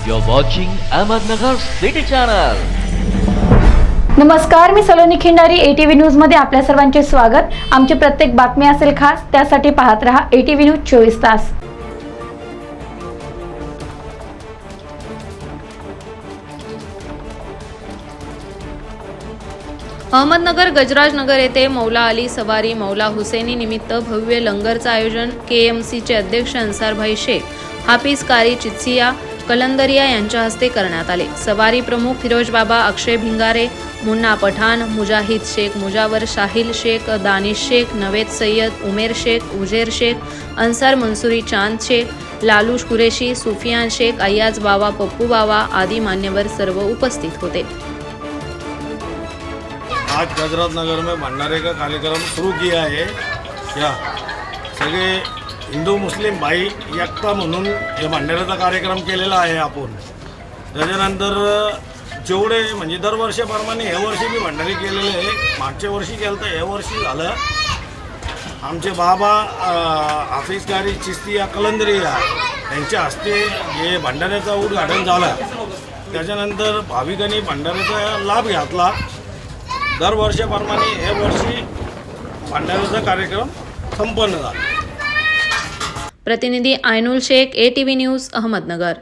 You're watching Ahmednagar City Channel. नमस्कार मी Saloni Khindari ATV न्यूजमध्ये आपल्या सर्वांचे स्वागत आमची प्रत्येक बातमी असेल खास त्यासाठी पाहत रहा एटीव्ही न्यूज चोवीस तास अहमदनगर गजराजनगर येथे मौला अली सवारी मौला हुसेनी निमित्त भव्य लंगरचं आयोजन के एम सीचे अध्यक्ष अन्सारभाई शेख हाफिज कारी चित्सिया कलंदरिया यांच्या हस्ते करण्यात आले. सवारी प्रमुख फिरोज बाबा अक्षय भिंगारे मुन्ना पठाण मुजाहिद शेख मुजावर शाहिल शेख दानिश शेख नवेद सय्यद उमेर शेख उजेर शेख अन्सार मंसुरी चांद शेख लालूश कुरेशी सुफियान शेख अय्याज बावा पप्पू बावा आदी मान्यवर सर्व उपस्थित होते. आज गजरात नगर में भंडारे का कार्यक्रम शुरू किया है. क्या? सगळे हिंदू मुस्लिम भाई एकता म्हणून हे भंडाऱ्याचा कार्यक्रम केलेला आहे आपण. त्याच्यानंतर जेवढे म्हणजे दरवर्षीप्रमाणे हे वर्षी मी भंडारी केलेले आहे. मागच्या वर्षी केलं तर हे वर्षी झालं. आमचे बाबा हाफिजकारी चिस्तिया कलंदरिया यांच्या हस्ते हे भांडाऱ्याचं उद्घाटन झालं. त्याच्यानंतर भाविकांनी भांडाऱ्याचा लाभ घेतला. दरवर्षाप्रमाणे हे वर्षी भांडाऱ्याचा कार्यक्रम संपन्न झाला. प्रतिनिधी Ainul Shaikh A T V news Ahmednagar.